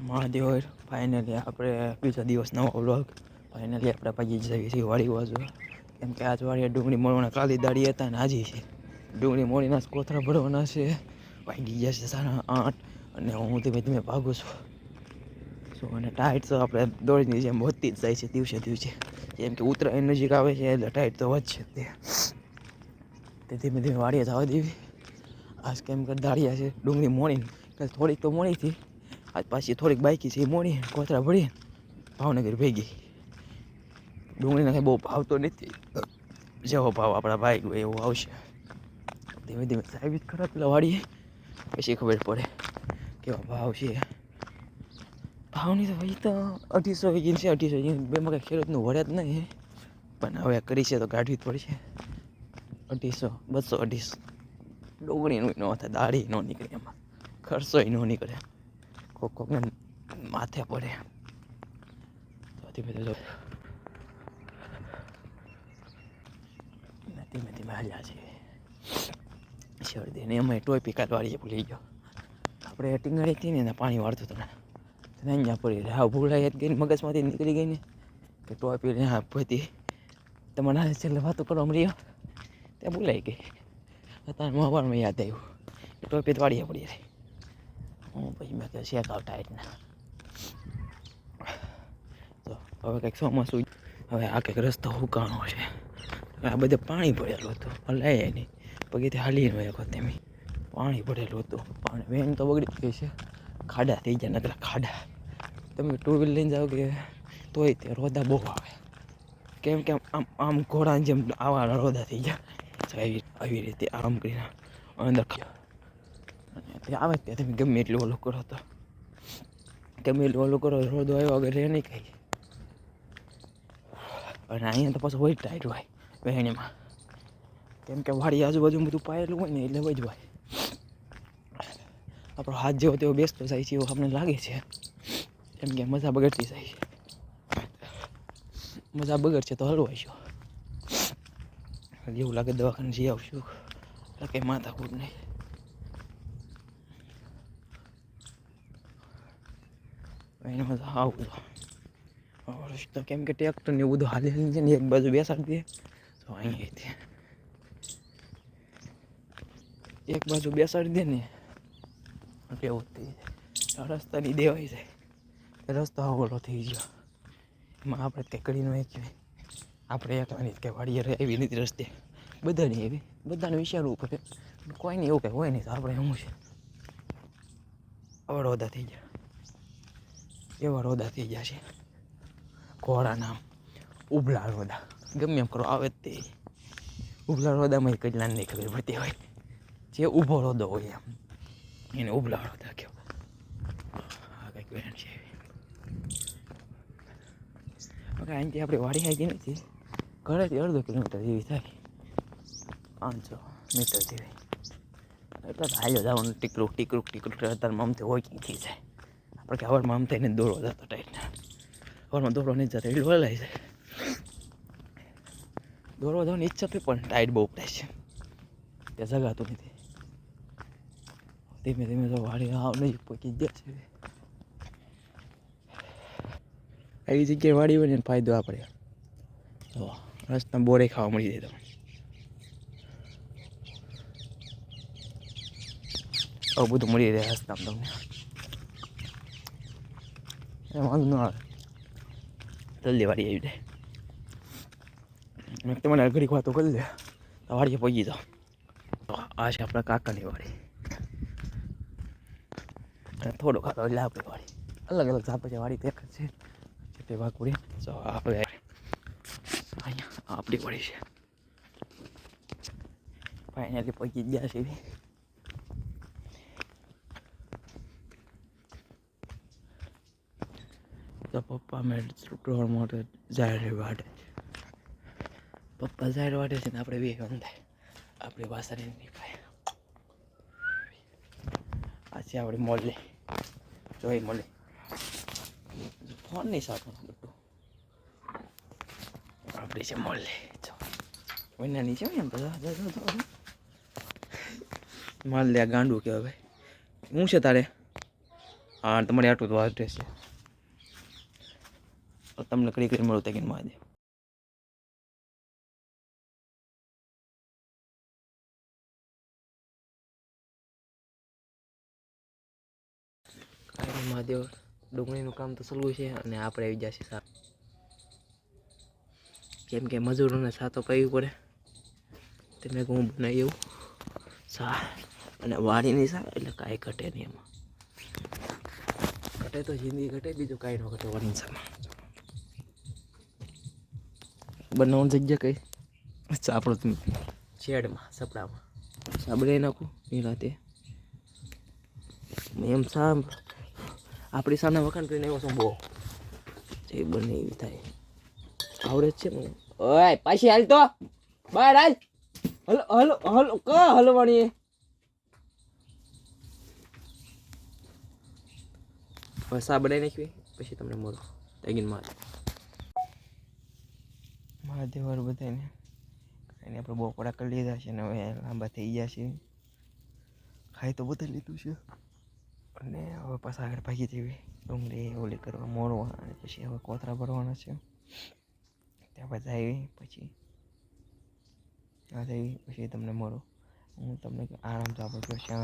Mahadev finally આપણે બીજા દિવસ નવો વ્લોગ ફાઇનલી આપણે પગી જઈએ છીએ વાડી બાજુ કેમ કે આજ વાડીએ ડુંગળી મોળવાના કાલી દાડી હતા ને હાજી છે. ડુંગળી મોળીના કોથળા ભરવાના છે. વાગી ગયા છે સાડા આઠ અને હું ધીમે ધીમે ભાગું છું. સો અને ટાઈટ તો આપણે દોડીની જેમ વધતી જ જાય છે દિવસે દિવસે. જેમ કે ઉત્તરાયણ નજીક આવે છે એટલે ટાઈટ તો વધશે તે. ધીમે ધીમે વાડીએ જવા દેવી. આજ કેમ કે દાળિયા છે, ડુંગળી કાલ થોડીક તો મોડી હતી. આજ પાછી થોડીક બાઈકી છે, એ મોડી કોતરા ભળી ભાવનગર ભેગી. ડુંગળીના કંઈ બહુ ભાવ તો નથી. જેવો ભાવ આપણા ભાઈ હોય એવો આવશે. ધીમે ધીમે સાહેબ ખરા પેલા વાળીએ પછી ખબર પડે કેવા ભાવ છે. ભાવની તો ભાઈ તો અઢીસો વીઘી છે, અઢીસો બેમાં કંઈ ખેડૂતનું વળે જ નહીં પણ હવે કરી છે તો કાઢવી જ પડશે. અઢીસો, બસો, અઢીસો. ડુંગળીનું ન થાય દાળી ન નીકળે એમાં. ખર્ચોય ન નીકળે. કોકને માથે પડે ધીમે ધીમે ધીમે ધીમે હાલ્યા છે શરદી ને એમાં ટોપી કાઢવાળી ભૂલી ગયો આપણે ટીંગાડી હતી ને પાણી વાળતું તને તને અહીંયા પડી હા ભૂલાઈ જ ગઈ મગજમાંથી નીકળી ગઈ ને કે ટોપી ને હા પોતી તમારા છેલ્લે વાતો કરો મળ્યો ત્યાં ભૂલાઈ ગઈ અત્યારે મોબાઈલમાં યાદ આવ્યું ટોપી તો વાળીએ પડી રહી હું પછી મેં કહ્યું શેક આવ ટાઈટના તો હવે કંઈક ચોમાસું હવે આ કંઈક રસ્તો હુકાણો છે. આ બધે પાણી ભરેલું હતું. હલાય નહીં. પગેથી હાલી વયો કહો તેમ. પાણી ભરેલું હતું. પાણી વેન તો બગડી ગઈ છે. ખાડા થઈ ગયા, નકરા ખાડા. તમે ટુ વ્હીલ લઈને જાઓ કે તોય તે રોદા બહુ આવે. કેમ કે આમ આમ ઘોડાની જેમ આવા રોદા થઈ ગયા. આવી આવી રીતે આરામ કરીને અંદર તે આવે ત્યાં તમે ગમે એટલું ઓલું કરો તો. ગમે એટલું ઓલું કરો રોદો આવ્યો વગર નહીં કઈ. અને અહીંયા તો પાછું હોય ટાઈટ હોય વહેણીમાં. કેમ કે વાડી આજુબાજુ બધું પાયેલું હોય ને એટલે વજવાય આપણો હાથ જેવો તેવો બેસતો જાય છે એવું આપણને લાગે છે. કેમ કે મજા બગડતી જાય છે. મજા બગડશે તો હલવાઈશું એવું લાગે દવાખાને જઈ આવશું. એટલે કંઈ માથા કૂટ નહીં. એને મજા આવું તો. કેમ કે ટ્રેક્ટર ને બધું હાલી છે ને એક બાજુ બેસાડી દે. તો અહીંયા એક બાજુ બેસાડી દે ને. એટલે થઈ જાય. રસ્તાની દેવાઈ જાય. રસ્તો આવડો થઈ ગયો. એમાં આપણે તેકડીનો ન આપણે એકલાની કે વાડીએ રહે એવી નથી રસ્તે. બધાની એવી. બધાને વિચારવું પડે. કોઈને એવું કંઈ હોય નહીં તો આપણે શું છે? આવા રોદા થઈ ગયા. એવા રોદા થઈ ગયા છે. ઘોડા નામ ઉભલા રોદા. ગમે એમ કરો, આવે તે. ઉભલા રોદામાં કેટલા નહીં ખબર પડતી હોય. જે ઊભો રોદો હોય એમ. એને ઉભલા રોદા કહેવાય. આ કંઈક બેન છે. હવે અહીંથી આપણે વાડી આવી નથી ઘરેથી અડધો કિલોમીટર જેવી થાય. પાંચસો મીટર જેવી. એટલે હાલ્યો જવાનું ટીકરું ટીકરું ટીકરું અત્યારે મમથી હોય ક્યાંથી જાય આપણે કે હવારમાં આમ થઈને દોડવો જતો ટાઈટના હવારમાં દોડવા નહીં જતા એટલું હલાય છે દોડવા જવાની ઈચ્છા થઈ પણ ટાઈટ બહુ પડે છે ત્યાં જગાતું નથી ધીમે ધીમે તો વાડી આવ નહીં પહોંચી ગયા છે એવી જગ્યાએ વાળી હોય ને ફાયદો આપણે તો રસ્તા બોરે ખાવા મળી જાય તમને આવું બધું મળી રહે રસ્તામાં તમને વાંધો ન આવે જલ્દી વાડી આવી જાય. મેં તમને ઘડીક વાતો કરી લે તો વાડીએ પહોંચી જાઓ તો આ છે આપણા કાકાની વાડી. અને ખાતો એટલે આપણી વાડી. અલગ અલગ ઝાપે છે વાડી દેખ છે. છે તે વાકુડી તો આપણે અહીંયા આપણી વાડી છે. ફાઇનલી જ ગયા છે. તો પપ્પા મેં ટ્રોલ મોટે જાહેર વાટે પપ્પા જાહેર વાટે છે ને આપણે બે અંધાય આપણી ભાષાની નિભાય આ છે આપણે મોલે. જોઈ મોલે. ફોન નહીં સાથે બધું. આપણી છે મોલે. જો. મહિનાની છે એમ બધા. માલ લે ગાંડું કહેવાય ભાઈ. શું છે તારે? હા, તમારે આટલું તો વાત રહેશે તો તમને કડી કરી મળું તકીન મહાદેવ. કાંઈ મહાદેવ, ડુંગળીનું કામ તો સલવું છે અને આપણે આવી જશે સાહેબ કેમ કે મજૂરોને સાતો કહ્યું પડે. તેને હું બનાવી એવું સા અને વાડીની સા એટલે કાંઈ ઘટે નહીં એમાં. ઘટે તો જિંદગી ઘટે, બીજું કાંઈ ન ઘટે વાડીની સામાં બનાવવાની જગ્યા કઈ? અચ્છા આપણો તમે શેડમાં સપડામાં. સાબડે નાખું એ રાતે. એમ સા આપણી સામે વખાણ કરીને એવો શું બહુ જે બને એવી થાય. આવડે છે મને. ઓય પાછી હાલ તો. બહાર હાલ. હલો હલો હલો ક હલવાણી આ બનાવી નાખવી પછી તમને મળો તેગીન માર. મહાદેવ વાર બધાને એને આપણે બહુ કડા કરી લીધા છે અને હવે લાંબા થઈ ગયા છે. ખાઈ તો બધા લીધું છે. અને હવે પાછા આગળ ભાગી જવી ડુંગળી, ઓલી કરવા, મોરવા અને પછી હવે કોથરા ભરવાના છે. ત્યાં બધા આવી, પછી આ થઈ પછી તમને મળો હું તમને આરામ તો આપણે કરશે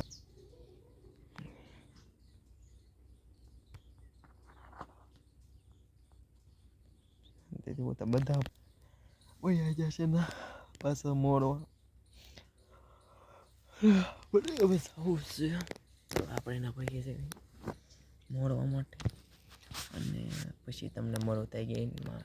તેથી બધા જશે ને પાછા મોડવા હવે આવું છે આપણે એના પૈકી છે મોડવા માટે અને પછી તમને મળો ત્યાં ગેમમાં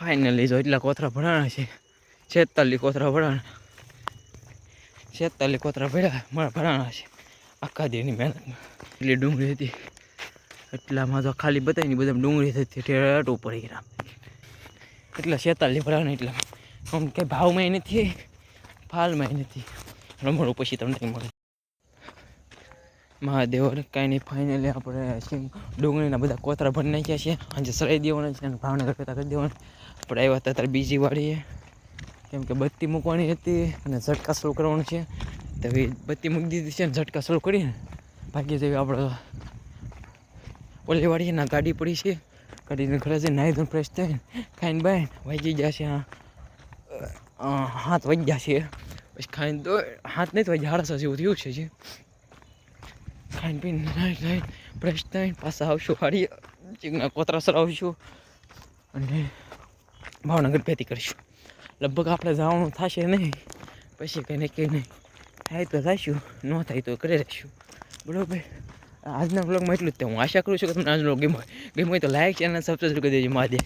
ફાઇનલી જો એટલા કોથરા ભરાણા છે. છેતાલી કોથરા ભરાણા છેતાલી કોથરા ભર્યા મારા ભરાણા છે. આખા દીની મહેનતમાં. એટલી ડુંગળી હતી. એટલામાં તો ખાલી બતાવી બધા ડુંગળી થતી ઠેઠ ઉપર ગયા એટલા છેતાલી ભરાણા એટલા આમ કંઈ ભાવમાં નથી, ફાલમાં નથી. રમણું પછી તમને મળે. મહાદેવ કાંઈ નહીં ફાઇનલી આપણે ડુંગળીના બધા કોતરા ભરી નાખ્યા છે. આજે સરાઈ દેવાના છે અને ભાવનગર કરતા કરી દેવાના. આપણે આવ્યા હતા ત્યારે બીજી વાળીએ કેમ કે બત્તી મૂકવાની હતી અને ઝટકા શરૂ કરવાનું છે. તો એ બત્તી મૂકી દીધી છે ને ઝટકા શરૂ કરીને ભાગી જેવી આપણે ઓલી વાડીએ ના ગાડી પડી છે. ગાડીને ઘરે જઈને નાહી ધોઈને ફ્રેશ થઈને ખાઈને બાય વાગી ગયા છે હાથ વાગ્યા છે. પછી ખાઈને તો હાથ નહીં તો વાગ્યા હજી જેવું થયું છે ખાઈને પીને નાહી નાહી ફ્રેશ થઈને પાછા આવશું વાડીએ. ચીકના કોતરા સર આવશું અને ભાવનગર ભેતી કરીશું. લગભગ આપણે જવાનું થશે નહીં. પછી કંઈ નહીં કંઈ નહીં થાય તો થઈશું ન થાય તો કરી રહીશું. બરાબર? આજના બ્લોગમાં એટલું જ તે. હું આશા કરું છું કે તમને આજનો ગેમ ગેમ હોય તો લાઈક ચેનલ સબસ્ક્રાઈબ કરી દેજો મહાદેવ.